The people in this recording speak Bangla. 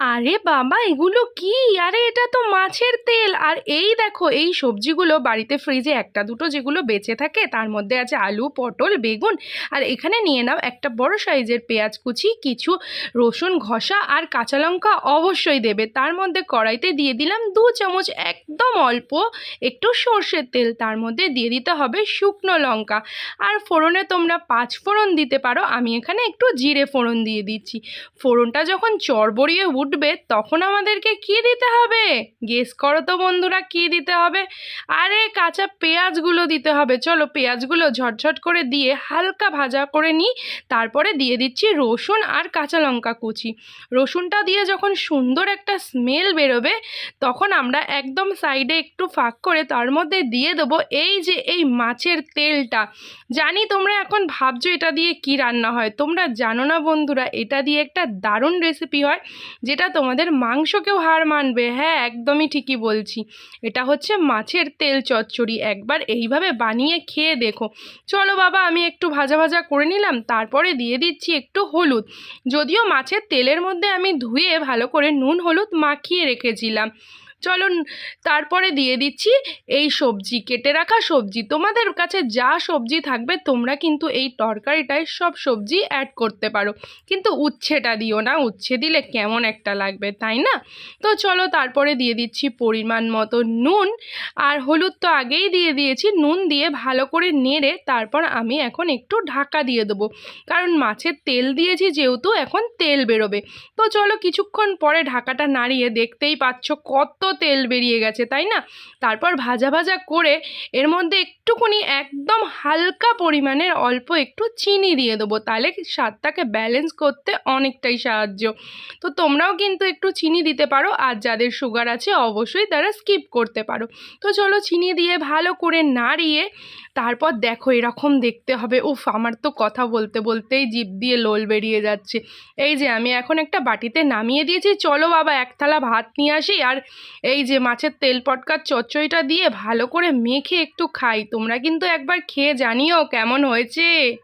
আরে বাবা, এগুলো কি? আরে এটা তো মাছের তেল। আর এই দেখো, এই সবজিগুলো বাড়িতে ফ্রিজে একটা, দুটো যেগুলো বেঁচে থাকে, তার মধ্যে আছে আলু, পটল, বেগুন। আর এখানে নিয়ে নাও একটা বড় সাইজের পেঁয়াজ কুচি, কিছু রসুন ঘষা আর কাঁচা লঙ্কা অবশ্যই দেবে। তার মধ্যে কড়াইতে দিয়ে দিলাম দু চামচ একদম অল্প একটু সর্ষের তেল। তার মধ্যে দিয়ে দিতে হবে শুকনো লঙ্কা। আর ফোড়নে তোমরা পাঁচ ফোড়ন দিতে পারো। আমি এখানে একটু জিরে ফোড়ন দিয়ে দিচ্ছি। ফোড়নটা যখন চড়বড়িয়ে উঠবে, তখন আমাদেরকে কি দিতে হবে? গেস করো তো বন্ধুরা, কি দিতে হবে? আরে, কাঁচা পেঁয়াজগুলো দিতে হবে। চলো পেঁয়াজগুলো ঝটঝট করে দিয়ে হালকা ভাজা করে নিই। তারপরে দিয়ে দিচ্ছি রসুন আর কাঁচা লঙ্কা কুচি। রসুনটা দিয়ে যখন সুন্দর একটা স্মেল বেরোবে, তখন আমরা একদম সাইডে একটু ফাঁক করে তার মধ্যে দিয়ে দেবো এই যে এই মাছের তেলটা। জানি তোমরা এখন ভাবছ এটা দিয়ে কি রান্না হয়। তোমরা জানো না বন্ধুরা, এটা দিয়ে একটা দারুণ রেসিপি হয় যেটা তোমাদের মাংসকেও হার মানবে। হ্যাঁ একদমই ঠিকই বলছি। এটা হচ্ছে মাছের তেল চচ্চড়ি। একবার এইভাবে বানিয়ে খেয়ে দেখো। চলো বাবা, আমি একটু ভাজা ভাজা করে নিলাম, তারপরে দিয়ে দিচ্ছি একটু হলুদ। যদিও মাছের তেলের মধ্যে আমি ধুয়ে ভালো করে নুন, হলুদ মাখিয়ে রেখেছিলাম। চলো তারপরে দিয়ে দিচ্ছি এই সবজি, কেটে রাখা সবজি। তোমাদের কাছে যা সবজি থাকবে, তোমরা কিন্তু এই তরকারিটায় সব সবজি অ্যাড করতে পারো। কিন্তু উচ্ছেটা দিও না, উচ্ছে দিলে কেমন একটা লাগবে, তাই না? তো চলো, তারপরে দিয়ে দিচ্ছি পরিমাণ মতো নুন। আর হলুদ তো আগেই দিয়ে দিয়েছি, নুন দিয়ে ভালো করে নেড়ে তারপর আমি এখন একটু ঢাকা দিয়ে দেবো। কারণ মাছের তেল দিয়েছি যেহেতু, এখন তেল বেরোবে। তো চলো, কিছুক্ষণ পরে ঢাকাটা নাড়িয়ে দেখতেই পাচ্ছ কত তেল বেরিয়ে গেছে, তাই না? তারপর ভাজা ভাজা করে এর মধ্যে একটুখানি একদম হালকা পরিমাণের অল্প একটু চিনি দিয়ে দেবো, তাহলে স্বাদটাকে ব্যালেন্স করতে অনেকটাই সাহায্য। তো তোমরাও কিন্তু একটু চিনি দিতে পারো, আর যাদের সুগার আছে অবশ্যই তারা স্কিপ করতে পারো। তো চলো চিনি দিয়ে ভালো করে নাড়িয়ে তারপর দেখো এরকম দেখতে হবে, উফ, আমার তো কথা বলতে বলতেই জিভ দিয়ে লোল বেরিয়ে যাচ্ছে। এই যে আমি এখন একটা বাটিতে নামিয়ে দিয়েছি, চলো বাবা, এক থালা ভাত নিয়ে আসি, আর এই যে মাছের তেল পটকার চচ্চড়িটা দিয়ে ভালো করে মেখে একটু খাই। তোমরা কিন্তু একবার খেয়ে জানিও কেমন হয়েছে।